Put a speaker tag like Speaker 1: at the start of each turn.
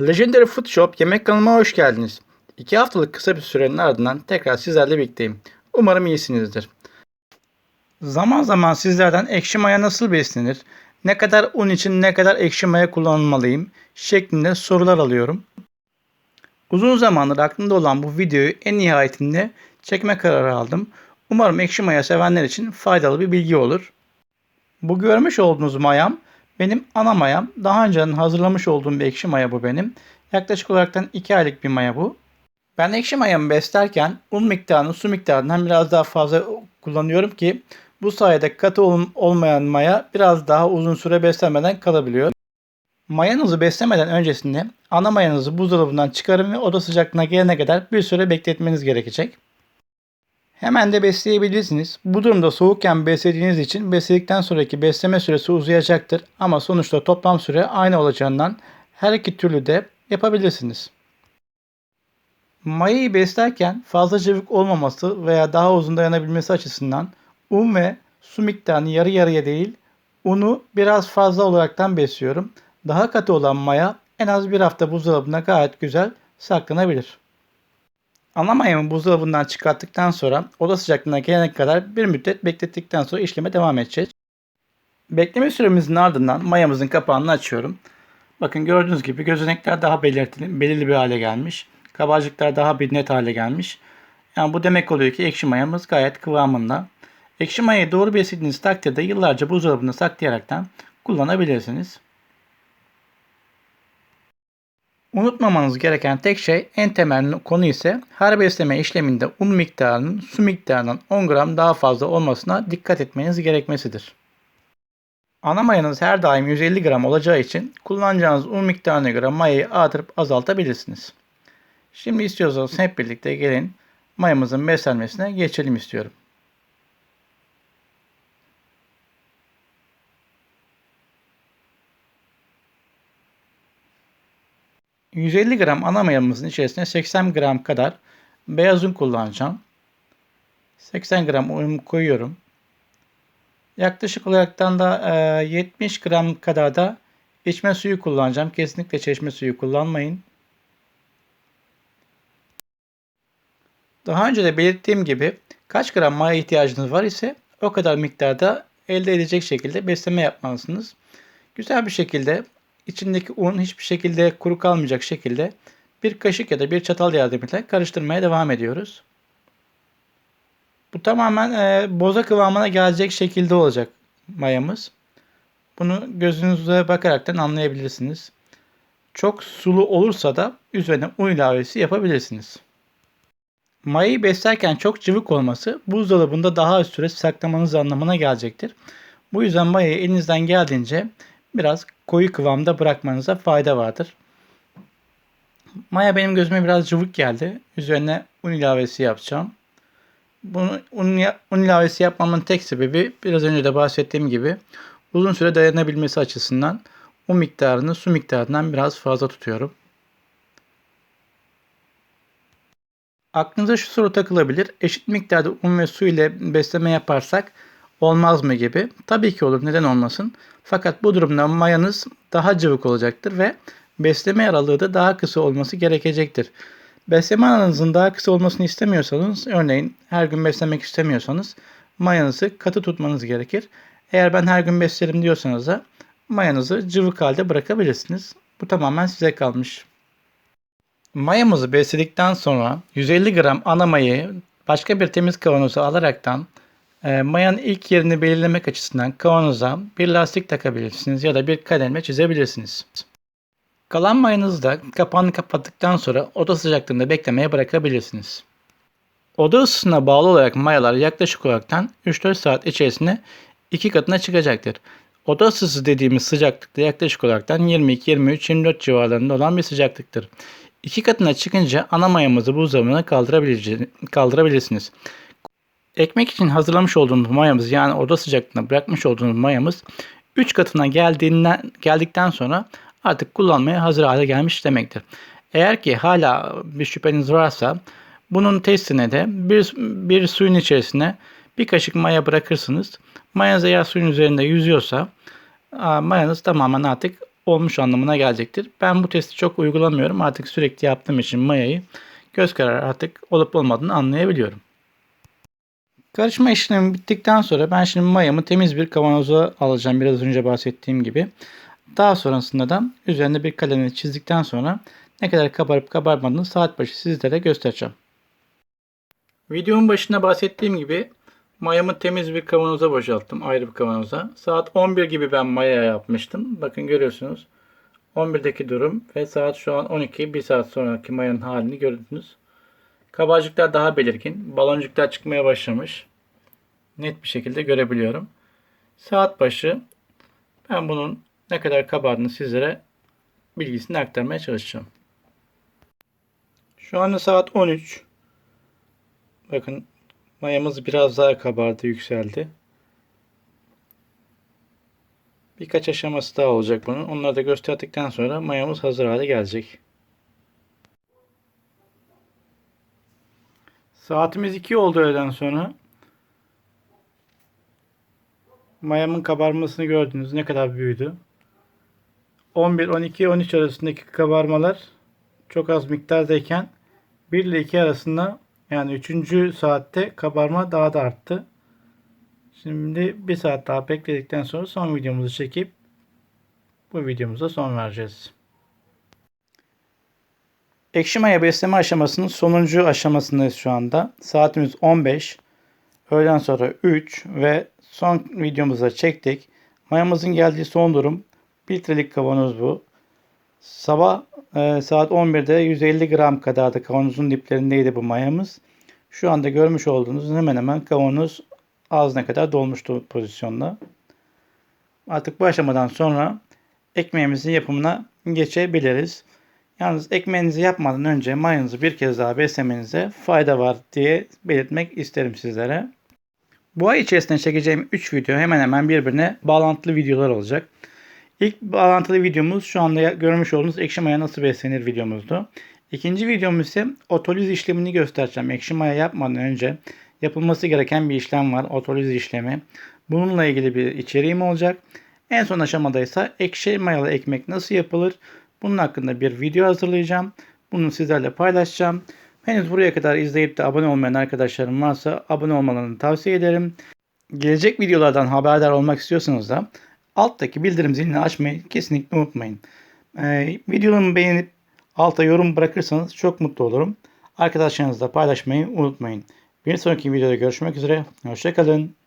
Speaker 1: Legendary Food Shop yemek kanalıma hoş geldiniz. İki haftalık kısa bir sürenin ardından tekrar sizlerle birlikteyim. Umarım iyisinizdir. Zaman zaman sizlerden ekşi maya nasıl beslenir, ne kadar un için ne kadar ekşi maya kullanmalıyım şeklinde sorular alıyorum. Uzun zamandır aklımda olan bu videoyu en nihayetinde çekme kararı aldım. Umarım ekşi maya sevenler için faydalı bir bilgi olur. Bu görmüş olduğunuz mayam benim ana mayam. Daha önceden hazırlamış olduğum bir ekşi maya bu benim. Yaklaşık olaraktan 2 aylık bir maya bu. Ben ekşi mayamı beslerken un miktarını su miktarından biraz daha fazla kullanıyorum ki bu sayede katı ol- olmayan maya biraz daha uzun süre beslenmeden kalabiliyor. Mayanızı beslemeden öncesinde ana mayanızı buzdolabından çıkarın ve oda sıcaklığına gelene kadar bir süre bekletmeniz gerekecek. Hemen de besleyebilirsiniz. Bu durumda soğukken beslediğiniz için besledikten sonraki besleme süresi uzayacaktır ama sonuçta toplam süre aynı olacağından her iki türlü de yapabilirsiniz. Mayayı beslerken fazla cıvık olmaması veya daha uzun dayanabilmesi açısından un ve su miktarını yarı yarıya değil, unu biraz fazla olaraktan besliyorum. Daha katı olan maya en az bir hafta buzdolabında gayet güzel saklanabilir. Ana mayamı buzdolabından çıkarttıktan sonra oda sıcaklığına gelene kadar bir müddet beklettikten sonra işleme devam edeceğiz. Bekleme süremizin ardından mayamızın kapağını açıyorum. Bakın gördüğünüz gibi gözenekler daha belirtili, belirli bir hale gelmiş. Kabarcıklar daha bir net hale gelmiş. Yani bu demek oluyor ki ekşi mayamız gayet kıvamında. Ekşi mayayı doğru beslediğiniz takdirde yıllarca buzdolabında saklayaraktan kullanabilirsiniz. Unutmamanız gereken tek şey en temel konu ise her besleme işleminde un miktarının su miktarından 10 gram daha fazla olmasına dikkat etmeniz gerekmesidir. Ana mayanız her daim 150 gram olacağı için kullanacağınız un miktarına göre mayayı artırıp azaltabilirsiniz. Şimdi istiyorsanız hep birlikte gelin mayamızın beslenmesine geçelim istiyorum. ...150 gram ana mayamızın içerisine 80 gram kadar beyaz un kullanacağım. 80 gram unumu koyuyorum. Yaklaşık olaraktan da e, 70 gram kadar da içme suyu kullanacağım. Kesinlikle çeşme suyu kullanmayın. Daha önce de belirttiğim gibi kaç gram maya ihtiyacınız var ise o kadar miktarda elde edecek şekilde besleme yapmalısınız. Güzel bir şekilde içindeki un hiçbir şekilde kuru kalmayacak şekilde bir kaşık ya da bir çatal yardımıyla karıştırmaya devam ediyoruz. Bu tamamen e, boza kıvamına gelecek şekilde olacak mayamız. Bunu gözünüze bakaraktan anlayabilirsiniz. Çok sulu olursa da üzerine un ilavesi yapabilirsiniz. Mayayı beslerken çok cıvık olması buzdolabında daha az süre saklamanız anlamına gelecektir. Bu yüzden mayayı elinizden geldiğince biraz koyu kıvamda bırakmanıza fayda vardır. Maya benim gözüme biraz cıvık geldi. Üzerine un ilavesi yapacağım. Bunu un, un ilavesi yapmamın tek sebebi biraz önce de bahsettiğim gibi uzun süre dayanabilmesi açısından un miktarını su miktarından biraz fazla tutuyorum. Aklınıza şu soru takılabilir. Eşit miktarda un ve su ile besleme yaparsak olmaz mı gibi. Tabii ki olur. Neden olmasın? Fakat bu durumda mayanız daha cıvık olacaktır ve besleme aralığı da daha kısa olması gerekecektir. Besleme aralığınızın daha kısa olmasını istemiyorsanız, örneğin her gün beslemek istemiyorsanız mayanızı katı tutmanız gerekir. Eğer ben her gün beslerim diyorsanız da mayanızı cıvık halde bırakabilirsiniz. Bu tamamen size kalmış. Mayamızı besledikten sonra 150 gram ana mayayı başka bir temiz kavanoza alaraktan mayanın ilk yerini belirlemek açısından kavanoza bir lastik takabilirsiniz ya da bir kalemle çizebilirsiniz. Kalan mayanızı da kapağını kapattıktan sonra oda sıcaklığında beklemeye bırakabilirsiniz. Oda ısısına bağlı olarak mayalar yaklaşık olaraktan 3-4 saat içerisinde iki katına çıkacaktır. Oda ısısı dediğimiz sıcaklıkta yaklaşık olaraktan 22-23-24 civarlarında olan bir sıcaklıktır. İki katına çıkınca ana mayamızı buzdolabına kaldırabilirsiniz. Ekmek için hazırlamış olduğumuz mayamız yani oda sıcaklığına bırakmış olduğumuz mayamız 3 katına geldiğinden, geldikten sonra artık kullanmaya hazır hale gelmiş demektir. Eğer ki hala bir şüpheniz varsa bunun testine de bir, bir suyun içerisine bir kaşık maya bırakırsınız. Mayanız eğer suyun üzerinde yüzüyorsa mayanız tamamen artık olmuş anlamına gelecektir. Ben bu testi çok uygulamıyorum. Artık sürekli yaptığım için mayayı göz kararı artık olup olmadığını anlayabiliyorum. Karışma işlemi bittikten sonra ben şimdi mayamı temiz bir kavanoza alacağım biraz önce bahsettiğim gibi. Daha sonrasında da üzerine bir kalemle çizdikten sonra ne kadar kabarıp kabarmadığını saat başı sizlere göstereceğim. Videonun başında bahsettiğim gibi mayamı temiz bir kavanoza boşalttım. Ayrı bir kavanoza. Saat 11 gibi ben maya yapmıştım. Bakın görüyorsunuz. 11'deki durum ve saat şu an 12. Bir saat sonraki mayanın halini gördünüz. Kabarcıklar daha belirgin. Baloncuklar çıkmaya başlamış. Net bir şekilde görebiliyorum. Saat başı ben bunun ne kadar kabardığını sizlere bilgisini aktarmaya çalışacağım. Şu anda saat 13. Bakın mayamız biraz daha kabardı, yükseldi. Birkaç aşaması daha olacak bunun. Onları da gösterdikten sonra mayamız hazır hale gelecek. Saatimiz 2 oldu öğleden sonra. Mayamın kabarmasını gördünüz. Ne kadar büyüdü. 11, 12, 13 arasındaki kabarmalar çok az miktardayken 1 ile 2 arasında yani 3. saatte kabarma daha da arttı. Şimdi bir saat daha bekledikten sonra son videomuzu çekip bu videomuza son vereceğiz. Ekşi maya besleme aşamasının sonuncu aşamasındayız şu anda. Saatimiz 15. Öğleden sonra 3 ve son videomuzda çektik. Mayamızın geldiği son durum 1 litrelik kavanoz bu. Sabah e, saat 11'de 150 gram kadar da kavanozun diplerindeydi bu mayamız. Şu anda görmüş olduğunuz hemen hemen kavanoz ağzına kadar dolmuştu pozisyonda. Artık bu aşamadan sonra ekmeğimizin yapımına geçebiliriz. Yalnız ekmeğinizi yapmadan önce mayanızı bir kez daha beslemenize fayda var diye belirtmek isterim sizlere. Bu ay içerisinde çekeceğim 3 video hemen hemen birbirine bağlantılı videolar olacak. İlk bağlantılı videomuz şu anda görmüş olduğunuz ekşi maya nasıl beslenir videomuzdu. İkinci videomuz ise otoliz işlemini göstereceğim. Ekşi maya yapmadan önce yapılması gereken bir işlem var. Otoliz işlemi. Bununla ilgili bir içeriğim olacak. En son aşamada ise ekşi mayalı ekmek nasıl yapılır? Bunun hakkında bir video hazırlayacağım. Bunu sizlerle paylaşacağım. Henüz buraya kadar izleyip de abone olmayan arkadaşlarım varsa abone olmalarını tavsiye ederim. Gelecek videolardan haberdar olmak istiyorsanız da alttaki bildirim zilini açmayı kesinlikle unutmayın. Ee, videomu beğenip alta yorum bırakırsanız çok mutlu olurum. Arkadaşlarınızla paylaşmayı unutmayın. Bir sonraki videoda görüşmek üzere. Hoşçakalın.